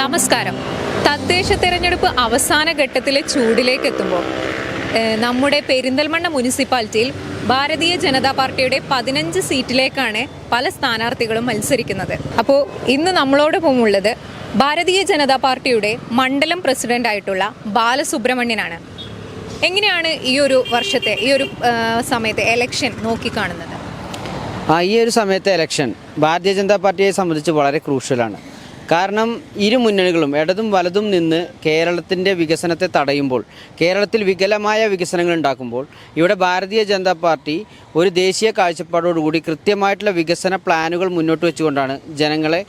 നമസ്കാരം. തദ്ദേശ തെരഞ്ഞെടുപ്പ് അവസാന ഘട്ടത്തിലെ ചൂടിലേക്ക് എത്തുമ്പോൾ നമ്മുടെ പെരിന്തൽമണ്ണ മുനിസിപ്പാലിറ്റിയിൽ ഭാരതീയ ജനതാ പാർട്ടിയുടെ പതിനഞ്ച് സീറ്റിലേക്കാണ് പല സ്ഥാനാർത്ഥികളും മത്സരിക്കുന്നത്. അപ്പോൾ ഇന്ന് നമ്മളോടൊപ്പം ഉള്ളത് ഭാരതീയ ജനതാ പാർട്ടിയുടെ മണ്ഡലം പ്രസിഡന്റ് ആയിട്ടുള്ള ബാലസുബ്രഹ്മണ്യനാണ്. എങ്ങനെയാണ് ഈ ഒരു വർഷത്തെ ഈ ഒരു സമയത്തെ എലക്ഷൻ നോക്കിക്കാണുന്നത്? ഈ ഒരു സമയത്തെ എലക്ഷൻ ഭാരതീയ ജനതാ പാർട്ടിയെ സംബന്ധിച്ച് വളരെ ക്രൂഷ്യലാണ് കാരണം ഇരു മുന്നണികളും ഇടതും വലതും നിന്ന് കേരളത്തിന്റെ വികസനത്തെ തടയുമ്പോൾ കേരളത്തിൽ വികലമായ വികസനങ്ങൾ ഉണ്ടാക്കുമ്പോൾ ഇവിടെ ഭാരതീയ ജനതാ പാർട്ടി ഒരു ദേശീയ കാഴ്ചപ്പാടോടുകൂടി കൃത്യമായിട്ടുള്ള വികസന പ്ലാനുകൾ മുന്നോട്ട് വെച്ചുകൊണ്ടാണ് ജനങ്ങളെ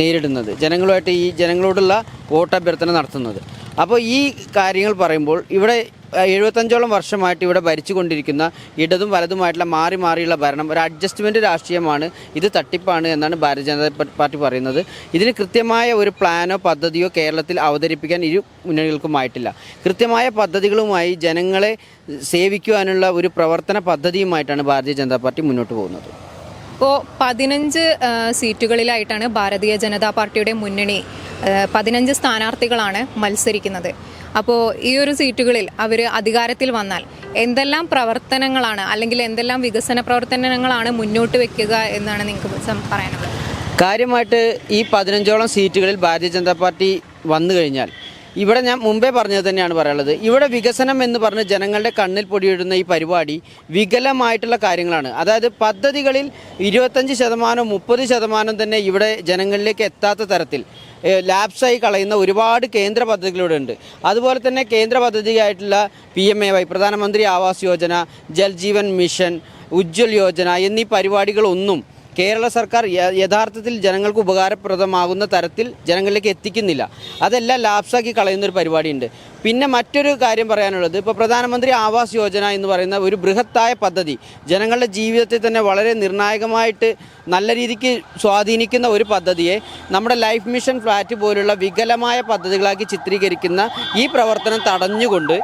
നേരിടുന്നത്. ജനങ്ങളുമായിട്ട് ഈ ജനങ്ങളോടുള്ള വോട്ടഭ്യർത്ഥന നടത്തുന്നത്. അപ്പോൾ ഈ കാര്യങ്ങൾ പറയുമ്പോൾ ഇവിടെ എഴുപത്തഞ്ചോളം വർഷമായിട്ട് ഇവിടെ ഭരിച്ചുകൊണ്ടിരിക്കുന്ന ഇടതും വലതുമായിട്ടുള്ള മാറി മാറിയുള്ള ഭരണം ഒരു അഡ്ജസ്റ്റ്മെന്റ് രാഷ്ട്രീയമാണ്. ഇത് തട്ടിപ്പാണ് എന്നാണ് ഭാരതീയ ജനതാ പാർട്ടി പറയുന്നത്. ഇതിന് കൃത്യമായ ഒരു പ്ലാനോ പദ്ധതിയോ കേരളത്തിൽ അവതരിപ്പിക്കാൻ ഇരു മുന്നണികൾക്കുമായിട്ടില്ല. കൃത്യമായ പദ്ധതികളുമായി ജനങ്ങളെ സേവിക്കുവാനുള്ള ഒരു പ്രവർത്തന പദ്ധതിയുമായിട്ടാണ് ഭാരതീയ ജനതാ പാർട്ടി മുന്നോട്ട് പോകുന്നത്. ഇപ്പോൾ പതിനഞ്ച് സീറ്റുകളിലായിട്ടാണ് ഭാരതീയ ജനതാ പാർട്ടിയുടെ മുന്നണി പതിനഞ്ച് സ്ഥാനാർത്ഥികളാണ് മത്സരിക്കുന്നത്. അപ്പോൾ ഈ ഒരു സീറ്റുകളിൽ അവർ അധികാരത്തിൽ വന്നാൽ എന്തെല്ലാം പ്രവർത്തനങ്ങളാണ് അല്ലെങ്കിൽ എന്തെല്ലാം വികസന പ്രവർത്തനങ്ങളാണ് മുന്നോട്ട് വെക്കുക എന്നാണ് നിങ്ങൾക്ക് പറയാനുള്ളത്? കാര്യമായിട്ട് ഈ പതിനഞ്ചോളം സീറ്റുകളിൽ ഭാരതീയ ജനതാ പാർട്ടി വന്നു കഴിഞ്ഞാൽ ഇവിടെ ഞാൻ മുമ്പേ പറഞ്ഞത് തന്നെയാണ് പറയാനുള്ളത്. ഇവിടെ വികസനം എന്ന് പറഞ്ഞ് ജനങ്ങളുടെ കണ്ണിൽ പൊടിയിടുന്ന ഈ പരിപാടി വികലമായിട്ടുള്ള കാര്യങ്ങളാണ്. അതായത് പദ്ധതികളിൽ ഇരുപത്തഞ്ച് ശതമാനം മുപ്പത് ശതമാനം തന്നെ ഇവിടെ ജനങ്ങളിലേക്ക് എത്താത്ത തരത്തിൽ ലാപ്സായി കളയുന്ന ഒരുപാട് കേന്ദ്ര പദ്ധതികളിവിടെ ഉണ്ട്. അതുപോലെ തന്നെ കേന്ദ്ര പദ്ധതിയായിട്ടുള്ള P M A Y Pradhan Mantri Awas Yojana Jal Jeevan mission Ujjwal Yojana എന്നീ പരിപാടികളൊന്നും കേരള സർക്കാർ യഥാർത്ഥത്തിൽ ജനങ്ങൾക്ക് ഉപകാരപ്രദമാകുന്ന തരത്തിൽ ജനങ്ങളിലേക്ക് എത്തിക്കുന്നില്ല. അതെല്ലാം ലാപ്സാക്കി കളയുന്ന ഒരു പരിപാടിയുണ്ട്. പിന്നെ മറ്റൊരു കാര്യം പറയാനുള്ളത് ഇപ്പോൾ പ്രധാനമന്ത്രി ആവാസ് യോജന എന്ന് പറയുന്ന ഒരു ബൃഹത്തായ പദ്ധതി ജനങ്ങളുടെ ജീവിതത്തിൽ തന്നെ വളരെ നിർണായകമായിട്ട് നല്ല രീതിക്ക് സ്വാധീനിക്കുന്ന ഒരു പദ്ധതിയെ നമ്മുടെ ലൈഫ് മിഷൻ ഫ്ലാറ്റ് പോലുള്ള വികലമായ പദ്ധതികളാക്കി ചിത്രീകരിക്കുന്ന ഈ പ്രവർത്തനം തടഞ്ഞുകൊണ്ട്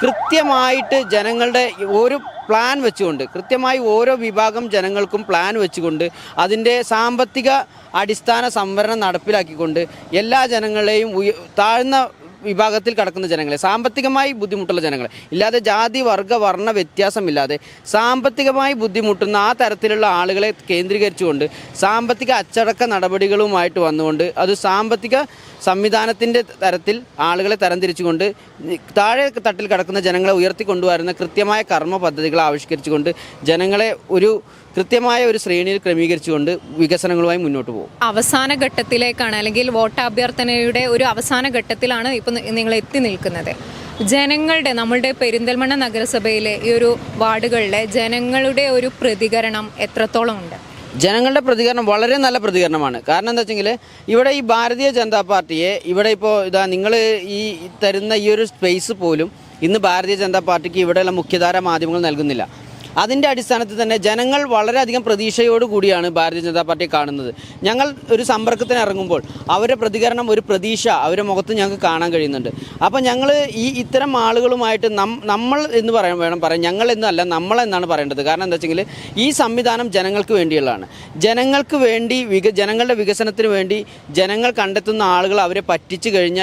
കൃത്യമായിട്ട് ജനങ്ങളുടെ ഒരു പ്ലാൻ വെച്ചുകൊണ്ട് കൃത്യമായി ഓരോ വിഭാഗം ജനങ്ങൾക്കും പ്ലാൻ വെച്ചുകൊണ്ട് അതിന്റെ സാമ്പത്തിക അടിസ്ഥാന സംവരണം നടപ്പിലാക്കിക്കൊണ്ട് എല്ലാ ജനങ്ങളെയും താഴ്ന്ന വിഭാഗത്തിൽ കിടക്കുന്ന ജനങ്ങളെ സാമ്പത്തികമായി ബുദ്ധിമുട്ടുള്ള ജനങ്ങളെ ഇല്ലാതെ ജാതി വർഗ വർണ വ്യത്യാസമില്ലാതെ സാമ്പത്തികമായി ബുദ്ധിമുട്ടുന്ന ആ തരത്തിലുള്ള ആളുകളെ കേന്ദ്രീകരിച്ചുകൊണ്ട് സാമ്പത്തിക അച്ചടക്ക നടപടികളുമായിട്ട് വന്നുകൊണ്ട് അത് സാമ്പത്തിക സംവിധാനത്തിന്റെ തരത്തിൽ ആളുകളെ തരംതിരിച്ചുകൊണ്ട് താഴെ തട്ടിൽ കിടക്കുന്ന ജനങ്ങളെ ഉയർത്തിക്കൊണ്ടുവരുന്ന കൃത്യമായ കർമ്മ പദ്ധതികൾ ആവിഷ്കരിച്ചുകൊണ്ട് ജനങ്ങളെ ഒരു കൃത്യമായ ഒരു ശ്രേണിയിൽ ക്രമീകരിച്ചുകൊണ്ട് വികസനങ്ങളുമായി മുന്നോട്ട് പോകും. അവസാന ഘട്ടത്തിലേക്കാണ് അല്ലെങ്കിൽ വോട്ടഭ്യർത്ഥനയുടെ ഒരു അവസാന ഘട്ടത്തിലാണ് ഇപ്പോൾ നിങ്ങൾ എത്തി നിൽക്കുന്നത്. ജനങ്ങളുടെ നമ്മളുടെ പെരിന്തൽമണ്ണ നഗരസഭയിലെ ഈ ഒരു വാർഡുകളിലെ ജനങ്ങളുടെ ഒരു പ്രതികരണം എത്രത്തോളം ഉണ്ട്? ജനങ്ങളുടെ പ്രതികരണം വളരെ നല്ല പ്രതികരണമാണ്. കാരണം എന്താ വെച്ചെങ്കിൽ ഇവിടെ ഈ ഭാരതീയ ജനതാ പാർട്ടിയെ ഇവിടെ ഇപ്പോൾ ഇതാ നിങ്ങൾ ഈ തരുന്ന ഈ ഒരു സ്പേസ് പോലും ഇന്ന് ഭാരതീയ ജനതാ പാർട്ടിക്ക് ഇവിടെയുള്ള മുഖ്യധാര മാധ്യമങ്ങൾ നൽകുന്നില്ല. അതിന്റെ അടിസ്ഥാനത്തിൽ തന്നെ ജനങ്ങൾ വളരെയധികം പ്രതീക്ഷയോട് കൂടിയാണ് ഭാരതീയ ജനതാ പാർട്ടിയെ കാണുന്നത്. ഞങ്ങൾ ഒരു സമ്പർക്കത്തിന് ഇറങ്ങുമ്പോൾ അവരുടെ പ്രതികരണം ഒരു പ്രതീക്ഷ അവരുടെ മുഖത്ത് ഞങ്ങൾക്ക് കാണാൻ കഴിയുന്നുണ്ട്. അപ്പോൾ ഞങ്ങൾ ഈ ഇത്തരം ആളുകളുമായിട്ട് നമ്മൾ എന്ന് പറയാൻ വേണം പറയാം ഞങ്ങൾ എന്നല്ല നമ്മൾ എന്നാണ് പറയേണ്ടത്. കാരണം എന്താ വെച്ചെങ്കിൽ ഈ സംവിധാനം ജനങ്ങൾക്ക് വേണ്ടിയുള്ളതാണ്. ജനങ്ങൾക്ക് വേണ്ടി വിക ജനങ്ങളുടെ വികസനത്തിന് വേണ്ടി ജനങ്ങൾ കണ്ടെത്തുന്ന ആളുകൾ അവരെ പറ്റിച്ചു കഴിഞ്ഞ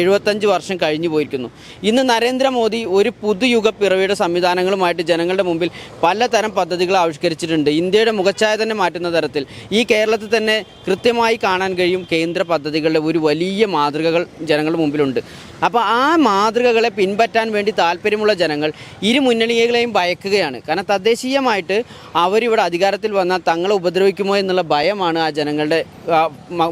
എഴുപത്തഞ്ച് വർഷം കഴിഞ്ഞു പോയിരിക്കുന്നു. ഇന്ന് നരേന്ദ്രമോദി ഒരു പുതുയുഗ പിറവിയുടെ സംവിധാനങ്ങളുമായിട്ട് ജനങ്ങളുടെ മുമ്പിൽ പലതരം പദ്ധതികൾ ആവിഷ്കരിച്ചിട്ടുണ്ട്. ഇന്ത്യയുടെ മുഖച്ഛായ തന്നെ മാറ്റുന്ന തരത്തിൽ ഈ കേരളത്തിൽ തന്നെ കൃത്യമായി കാണാൻ കഴിയും കേന്ദ്ര പദ്ധതികളുടെ ഒരു വലിയ മാതൃകകൾ ജനങ്ങളുടെ മുമ്പിലുണ്ട്. അപ്പോൾ ആ മാതൃകകളെ പിൻപറ്റാൻ വേണ്ടി താല്പര്യമുള്ള ജനങ്ങൾ ഇരു മുന്നണികളെയും ഭയക്കുകയാണ്. കാരണം തദ്ദേശീയമായിട്ട് അവരിവിടെ അധികാരത്തിൽ വന്നാൽ തങ്ങളെ ഉപദ്രവിക്കുമോ എന്നുള്ള ഭയമാണ് ആ ജനങ്ങളുടെ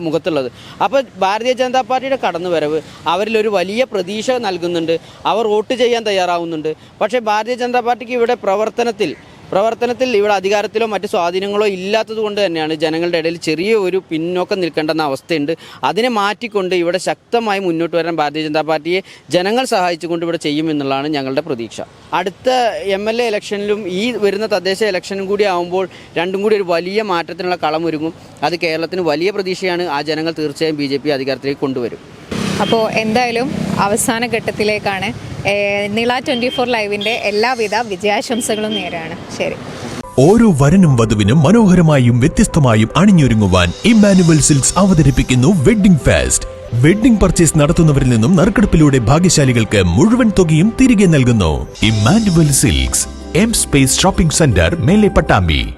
മുഖത്തുള്ളത്. അപ്പോൾ ഭാരതീയ ജനതാ പാർട്ടിയുടെ കടന്നുവരവ് അവരിലൊരു വലിയ പ്രതീക്ഷ നൽകുന്നുണ്ട്. അവർ വോട്ട് ചെയ്യാൻ തയ്യാറാവുന്നുണ്ട്. പക്ഷേ ഭാരതീയ ജനതാ പാർട്ടിക്ക് ഇവിടെ പ്രവർത്തനത്തിൽ പ്രവർത്തനത്തിൽ ഇവിടെ അധികാരത്തിലോ മറ്റ് സ്വാധീനങ്ങളോ ഇല്ലാത്തത് കൊണ്ട് തന്നെയാണ് ജനങ്ങളുടെ ഇടയിൽ ചെറിയ ഒരു പിന്നോക്കം നിൽക്കേണ്ടെന്ന അവസ്ഥയുണ്ട്. അതിനെ മാറ്റിക്കൊണ്ട് ഇവിടെ ശക്തമായി മുന്നോട്ട് വരാൻ ഭാരതീയ ജനതാ പാർട്ടിയെ ജനങ്ങൾ സഹായിച്ചുകൊണ്ട് ഇവിടെ ചെയ്യുമെന്നുള്ളതാണ് ഞങ്ങളുടെ പ്രതീക്ഷ. അടുത്ത എം എൽ എ ഇലക്ഷനിലും ഈ വരുന്ന തദ്ദേശ ഇലക്ഷനും കൂടി ആകുമ്പോൾ രണ്ടും കൂടി ഒരു വലിയ മാറ്റത്തിനുള്ള കളമൊരുങ്ങും. അത് കേരളത്തിന് വലിയ പ്രതീക്ഷയാണ് ആ ജനങ്ങൾ തീർച്ചയായും ബി ജെ പി അധികാരത്തിലേക്ക് കൊണ്ടുവരും. അപ്പോൾ എന്തായാലും അവസാന ഘട്ടത്തിലേക്കാണ്. നിള ട്വന്റി ഫോർ ലൈവിന്റെ എല്ലാവിധ വിജയാശംസകളും നേരാണ്. ശരി. ഓരോ വരനും വധുവിനും മനോഹരമായും വ്യത്യസ്തമായും അണിഞ്ഞൊരുങ്ങുവാൻ ഇമ്മാനുവൽ സിൽക്സ് അവതരിപ്പിക്കുന്നു വെഡ്ഡിംഗ് ഫാസ്റ്റ്. വെഡ്ഡിംഗ് പർച്ചേസ് നടത്തുന്നവരിൽ നിന്നും നറുക്കെടുപ്പിലൂടെ ഭാഗ്യശാലികൾക്ക് മുഴുവൻ തുകയും തിരികെ നൽകുന്നു. Emmanuel Silks M space shopping centre മേലെ പട്ടാമ്പി.